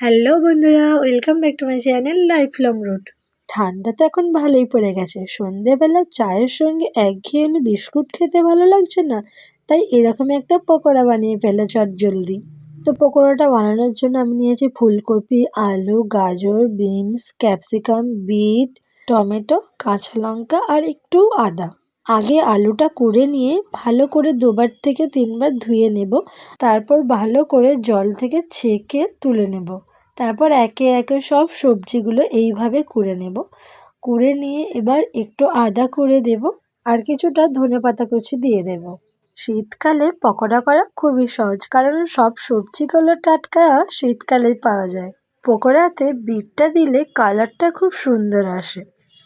Hello বন্ধুরা, welcome back to my channel life long root. ঠান্ডা তো এখন ভালোই পড়ে গেছে। সন্ধেবেলা চায়ের সঙ্গে একঘেয়েমি বিস্কুট খেতে ভালো লাগছে না, তাই এরকম একটা পকোড়া বানিয়ে ফেলে চট জলদি। তো পকোড়াটা বানানোর জন্য আমি নিয়েছি ফুলকপি, আলু, গাজর, বিনস, ক্যাপসিকাম, বিট, টমেটো, কাঁচা লঙ্কা আর একটু আদা। আগে আলুটা করে নিয়ে ভালো করে দুবার থেকে তিনবার ধুয়ে নেব, তারপর ভালো করে জল থেকে ছেঁকে তুলে নেব। তারপর একে একে সব সবজিগুলো এইভাবে কুড়ে নেব। কুড়ে নিয়ে এবার একটু আদা করে দেব আর কিছুটা ধনে পাতা কুচি দিয়ে দেব। শীতকালে পকোড়া করা খুবই সহজ, কারণ সব সবজিগুলো টাটকা শীতকালেই পাওয়া যায়। পকোড়াতে বিটটা দিলে কালারটা খুব সুন্দর আসে।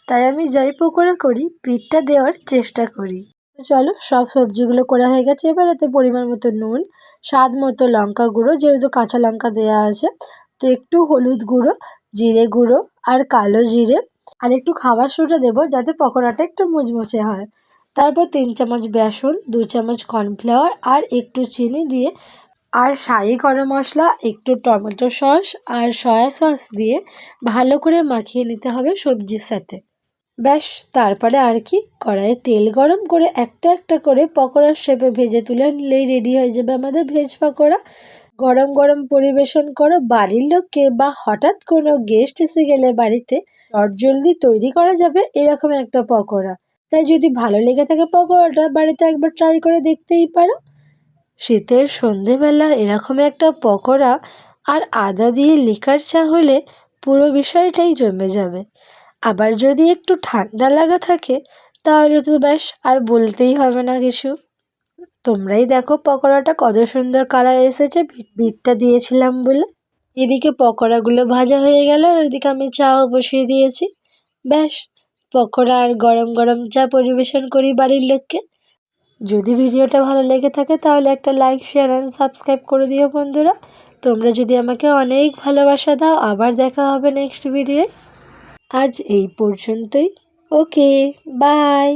তাই আমি যাই পকোড়া করি, বিটটা দেওয়ার চেষ্টা করি। চলো, সব সবজিগুলো করা হয়ে গেছে। এবার এতে পরিমাণ মতো নুন, স্বাদ মতো লঙ্কা গুঁড়ো, যেহেতু কাঁচা লঙ্কা দেওয়া আছে। তো একটু হলুদ গুঁড়ো, জিরে গুঁড়ো আর কালো জিরে আর একটু খাবার সোডা দেবো যাতে পকোড়াটা একটু মুচমুচে হয়। তারপর তিন চামচ বেসন, দু চামচ কর্নফ্লাওয়ার আর একটু চিনি দিয়ে আর শাহি গরম মশলা, একটু টমেটো সস আর সয়া সস দিয়ে ভালো করে মাখিয়ে নিতে হবে সবজির সাথে। ব্যাস, তারপরে আর কি, কড়াইয়ে তেল গরম করে একটা একটা করে পকোড়ার শেপে ভেজে তুলে নিলেই রেডি হয়ে যাবে আমাদের ভেজ পকোড়া। গরম গরম পরিবেশন করো। বাড়ির লোককে বা হঠাৎ কোনো গেস্ট এসে গেলে বাড়িতে জলদি তৈরি করা যাবে এরকম একটা পকোড়া। তাই যদি ভালো লেগে থাকে পকোড়াটা বাড়িতে একবার ট্রাই করে দেখতেই পারো। শীতের সন্ধেবেলা এরকম একটা পকোড়া আর আদা দিয়ে লিকার চা হলে পুরো বিষয়টাই জমে যাবে। আবার যদি একটু ঠান্ডা লাগা থাকে তাহলে তো ব্যাস, আর বলতেই হবে না কিছু। তোমরাই দেখো পকোড়াটা কত সুন্দর কালার এসেছে। বিটটা দিয়েছিলাম বলে। এদিকে পকোড়াগুলো ভাজা হয়ে গেল এদিকে আমি চাও বসিয়ে দিয়েছি। ব্যাস, পকোড়া আর গরম গরম চা পরিবেশন করি বাড়ির লোককে। যদি ভিডিওটা ভালো লেগে থাকে তাহলে একটা লাইক শেয়ার অ্যান্ড সাবস্ক্রাইব করে দিও বন্ধুরা। তোমরা যদি আমাকে অনেক ভালোবাসা দাও, আবার দেখা হবে নেক্সট ভিডিওয়ে আজ এই পর্যন্তই। Okay bye